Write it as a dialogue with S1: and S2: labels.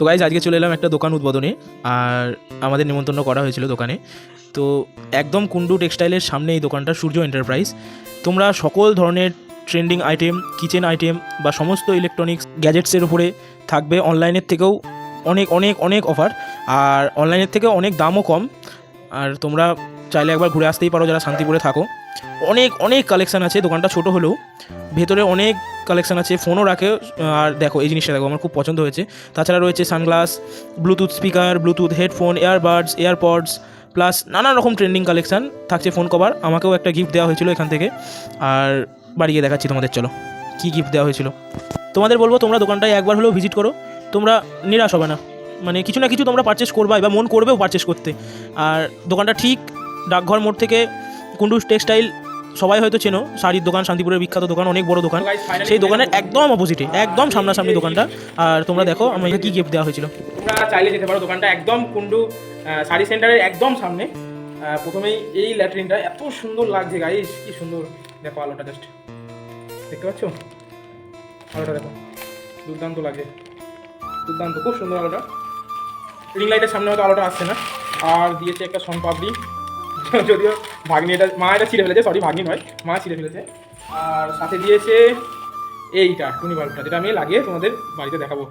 S1: তো গাইজ আজকে চলে এলাম একটা দোকান উদ্বোধনে, আর আমাদের নিমন্ত্রণ করা হয়েছিল দোকানে। তো একদম কুন্ডু টেক্সটাইলের সামনে এই দোকানটা, সূর্য এন্টারপ্রাইজ। তোমরা সকল ধরনের ট্রেন্ডিং আইটেম, কিচেন আইটেম বা সমস্ত ইলেকট্রনিক্স গ্যাজেটসের উপরে থাকবে। অনলাইনের থেকেও অনেক অনেক অনেক অফার আর অনলাইনের থেকেও অনেক দামও কম। আর তোমরা চাইলে একবার ঘুরে আসতেই পারো, যারা শান্তিপুরে থাকো। অনেক অনেক কালেকশান আছে, দোকানটা ছোট হলেও। ভেতরে অনেক কালেকশান আছে ফোনও রাখে আর দেখো, এই জিনিসটা দেখো, আমার খুব পছন্দ হয়েছে। তাছাড়া রয়েছে sunglass Bluetooth speaker Bluetooth headphone earbuds AirPods plus নানান রকম ট্রেন্ডিং কালেকশান থাকছে ফোন কভার আমাকেও একটা গিফট দেওয়া হয়েছিল এখান থেকে। আর বাড়ি গিয়ে দেখাচ্ছি তোমাদের, চলো। কী গিফট দেওয়া হয়েছিল? তোমাদের বলব, তোমরা দোকানটায় একবার হলেও ভিজিট করো। তোমরা নিরাশ হবে না। মানে কিছু না কিছু তোমরা পারচেস করবাই বা মন করবেও পারচেস করতে। আর দোকানটা ঠিক ডাকঘর মোড় থেকে কুন্ডুস টেক্সটাইল সবাই হয়তো চেনো, শাড়ির দোকান, শান্তিপুরের বিখ্যাত দোকান, অনেক বড় দোকান। সেই দোকানের একদম অপোজিটে একদম সামনাসামনি দোকানটা। আর তোমরা দেখো আমাকে কি গিফট দেওয়া হয়েছিল।
S2: তোমরা চাইলে যেতে পারো, দোকানটা একদম কুন্ডু শাড়ি সেন্টারের একদম সামনে। প্রথমেই এই ল্যাট্রিনটা, এত সুন্দর লাগছে গাইস কি সুন্দর। দেখো আলোটা জাস্ট দেখতে পাচ্ছ? আলোটা দেখো। দুর্দান্ত লাগছে। দুর্দান্ত, খুব সুন্দর আলোটা। রিং লাইটের সামনে হয়তো আলোটা আসছে না। আর দিয়েছে একটা সোনপাপড়ি যদিও ভাগ্নি এটা মা এটা ছিঁড়ে ফেলেছে সরি ভাগ্নি নয়, মা ছিঁড়ে ফেলেছে। আর সাথে দিয়েছে এইটা, টুনি বাল্বটা, যেটা আমি লাগিয়ে তোমাদের বাড়িতে দেখাবো।